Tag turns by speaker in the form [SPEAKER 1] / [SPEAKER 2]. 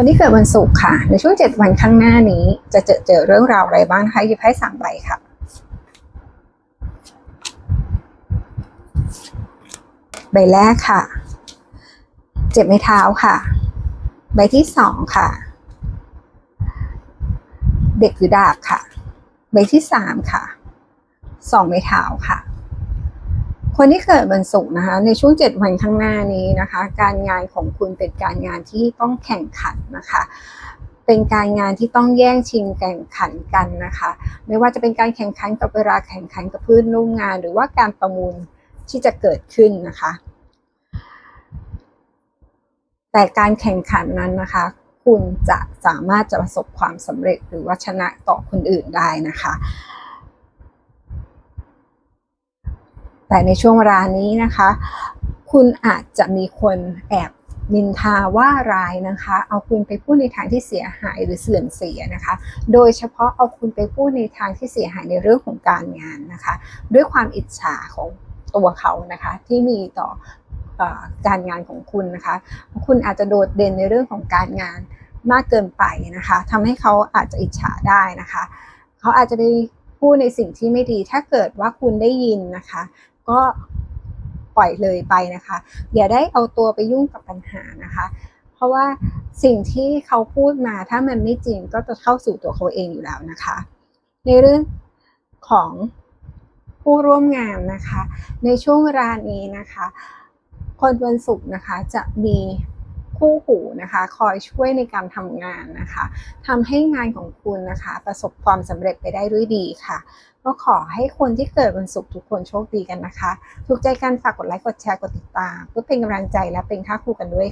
[SPEAKER 1] คนที่เกิดวันศุกร์ค่ะ ในช่วง 7 วันข้างหน้านี้ จะเจอเจอเรื่องราวอะไรบ้างคะหยิบให้สามใบค่ะ ใบแรกค่ะ เจ็บไม้เท้าค่ะ ใบที่สองค่ะ เด็กหรือดาบค่ะ ใบที่สามค่ะสองไม้เท้าค่ะ คนที่เกิดวันศุกร์นะคะ ในช่วง 7 วันข้างหน้านี้นะคะ การงานของคุณเป็นการงานที่ต้องแข่งขันนะคะ เป็นการงานที่ต้องแย่งชิงแข่งขันกันนะคะ ไม่ว่าจะเป็นการแข่งขันกับเวลาแข่งขันกับเพื่อนร่วมงาน หรือว่าการประมูลที่จะเกิดขึ้นนะคะ แต่การแข่งขันนั้นนะคะ คุณจะสามารถจะประสบความสำเร็จหรือว่าชนะต่อคนอื่นได้นะคะ แต่ในช่วงเวลานี้นะคะ คุณอาจจะมีคนแอบนินทาว่าร้ายนะคะ เอาคุณไปพูดในทางที่เสียหายหรือเสื่อมเสียนะคะ โดยเฉพาะเอาคุณไปพูดในทางที่เสียหายในเรื่องของการงานนะคะ ด้วยความอิจฉาของตัวเขานะคะ ที่มีต่อออการงานของคุณนะคะ คุณอาจจะโดดเด่นในเรื่องของการงานมากเกินไปนะคะทำให้เขาอาจจะอิจฉาได้นะคะ เขาอาจจะไปพูดในสิ่งที่ไม่ดี ถ้าเกิดว่าคุณได้ยินนะคะ ก็ปล่อยเลยไปนะคะ อย่าได้เอาตัวไปยุ่งกับปัญหานะคะ เพราะว่าสิ่งที่เขาพูดมาถ้ามันไม่จริงก็จะเข้าสู่ตัวเขาเองอยู่แล้วนะคะ ในเรื่องของผู้ร่วมงานนะคะ ในช่วงเวลานี้นะคะ คนวันศุกร์นะคะจะมีคู่หูนะคะคอยช่วยในการทำงานนะคะทำให้งานของคุณนะคะ ประสบความสำเร็จไปได้ด้วยดีค่ะ ก็ขอให้คนที่เกิดวันศุกร์ทุกคนโชคดีกันนะคะ ถูกใจกันฝากกดไลค์กดแชร์กดติดตามเพื่อเป็นกำลังใจและเป็นค่าครูกันด้วยค่ะ